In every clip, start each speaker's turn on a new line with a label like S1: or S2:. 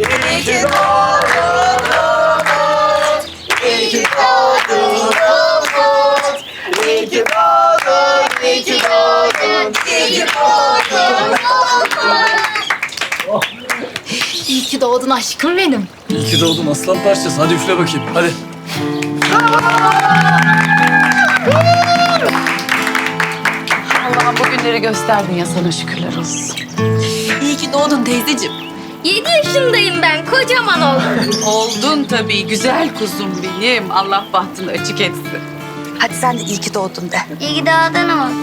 S1: İyi ki doğdun Umut. İyi ki doğdun Umut. İyi ki doğdun, iyi ki doğdun, iyi ki doğdun Umut.
S2: İyi ki doğdun aşkım benim.
S3: İyi ki doğdun aslan parçası. Hadi üfle bakayım. Hadi.
S4: Allah'ım bugünleri gösterdin ya sana şükürler olsun.
S2: İyi ki doğdun teyzeciğim.
S5: 7 yaşındayım ben. Kocaman oldum.
S4: Oldun tabii güzel kuzum benim. Allah bahtını açık etsin.
S2: Hadi sen de iyi ki doğdun de.
S5: İyi ki doğdun ederim.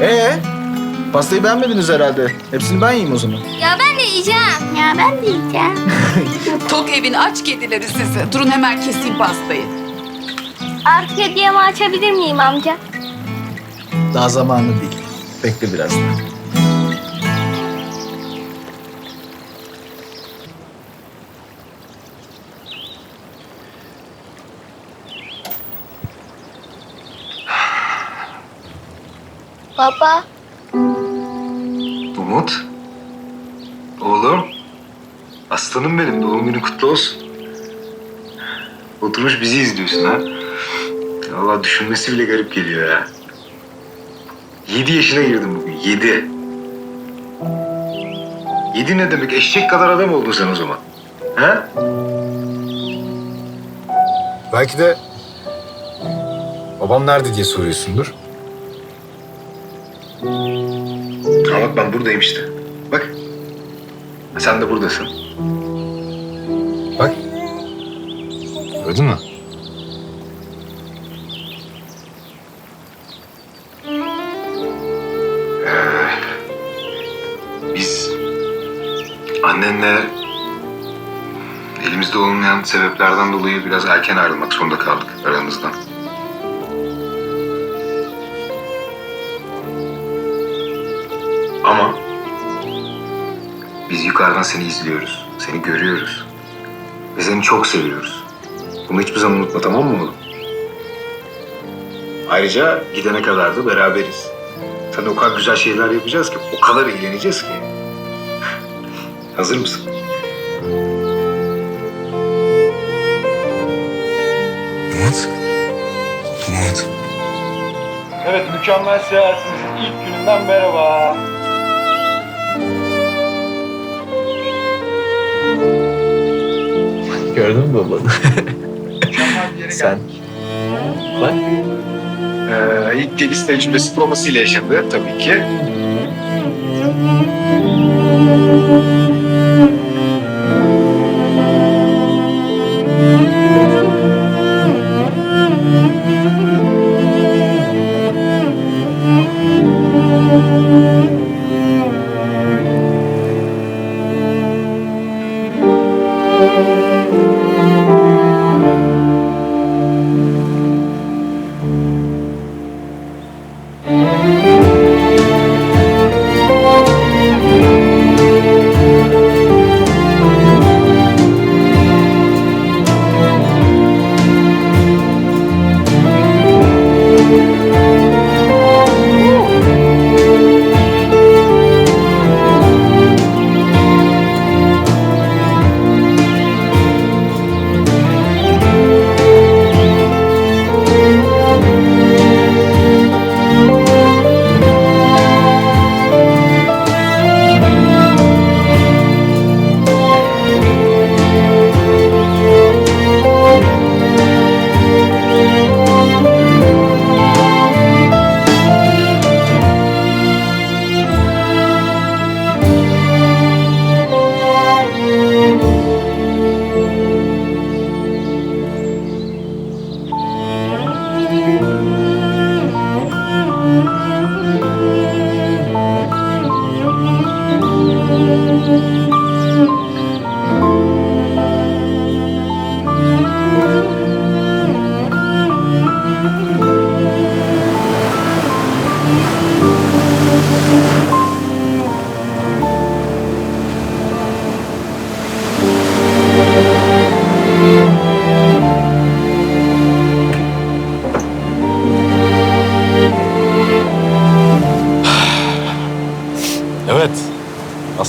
S6: Ee, pastayı beğenmediniz herhalde. Hepsini ben yiyeyim o zaman.
S5: Ya ben de yiyeceğim. Ya ben de yiyeceğim.
S4: Tok evin aç kedileri sizi. Durun hemen keseyim pastayı.
S5: Artık hediyemi açabilir miyim amca?
S6: Daha zamanı değil. Bekle biraz daha.
S5: Baba.
S7: Umut. Oğlum. Aslanım benim. Doğum günün kutlu olsun. Oturmuş bizi izliyorsun ha. Allah düşünmesi bile garip geliyor ya. Yedi yaşına girdim bugün. Yedi. Yedi ne demek? Eşek kadar adam oldun sen o zaman. Ha? Belki de babam nerede diye soruyorsundur. Ama bak ben buradayım işte. Bak. Sen de buradasın. Bak. Gördün mü? Annenle elimizde olmayan sebeplerden dolayı biraz erken ayrılmak zorunda kaldık aramızdan. Ama biz yukarıdan seni izliyoruz. Seni görüyoruz. Ve seni çok seviyoruz. Bunu hiçbir zaman unutma tamam mı oğlum? Ayrıca gidene kadar da beraberiz. Sana o kadar güzel şeyler yapacağız ki, o kadar eğleneceğiz ki. Hazır mısın? Umut. Umut.
S8: Evet, mükemmel seyahatimizin ilk gününden merhaba.
S6: Gördün mü babanı?
S8: Mükemmel bir yere
S6: Sen.
S8: geldik.
S6: Bak.
S7: Ee, ilk deniz tecrübesi provasıyla yaşadı tabii ki.
S6: Thank you.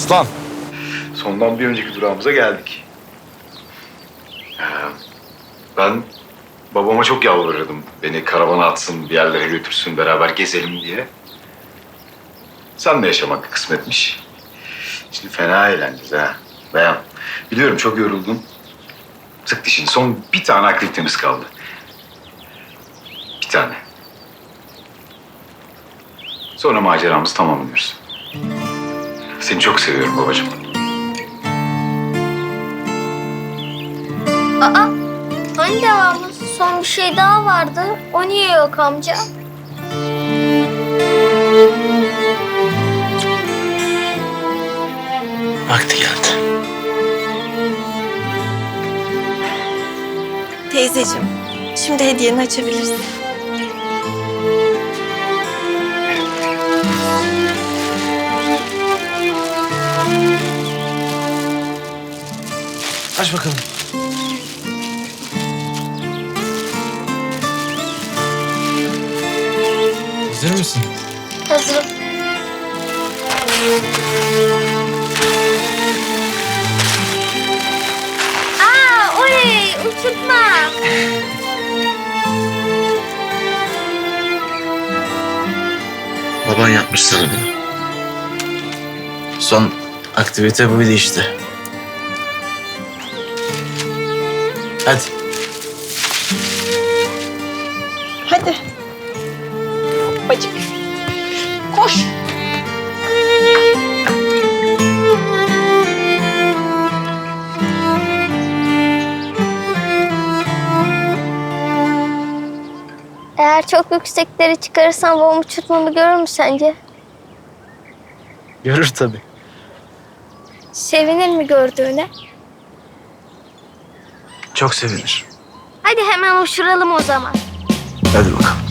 S6: Aslan.
S7: Sondan bir önceki durağımıza geldik. Ee, ben babama çok yalvarırdım. Beni karavana atsın, bir yerlere götürsün, beraber gezelim diye. Sen de yaşamak kısmetmiş. Şimdi fena eğleneceğiz ha. Beğen. Biliyorum çok yoruldun. Sık dişini. Son bir tane aktivitemiz kaldı. Bir tane. Sonra maceramızı tamamlıyoruz. Seni çok seviyorum babacığım.
S5: Aa, hani devamı? Son bir şey daha vardı. O niye yok amca?
S3: Vakti geldi.
S9: Teyzeciğim, şimdi hediyeni açabilirsin.
S3: Aç bakalım. Hazır mısın?
S5: Hazırım. Aa, oley! Uçurtma.
S10: Baban yapmış sana bunu. Son aktivite buydu işte. Hadi.
S9: Hadi. Bacık. Koş.
S5: Eğer çok yükseklere çıkarırsam babam uçurtmamı görür mü sence?
S10: Görür tabii.
S5: Sevinir mi gördüğüne?
S10: Çok sevinir.
S5: Hadi hemen uçuralım o zaman.
S10: Hadi bakalım.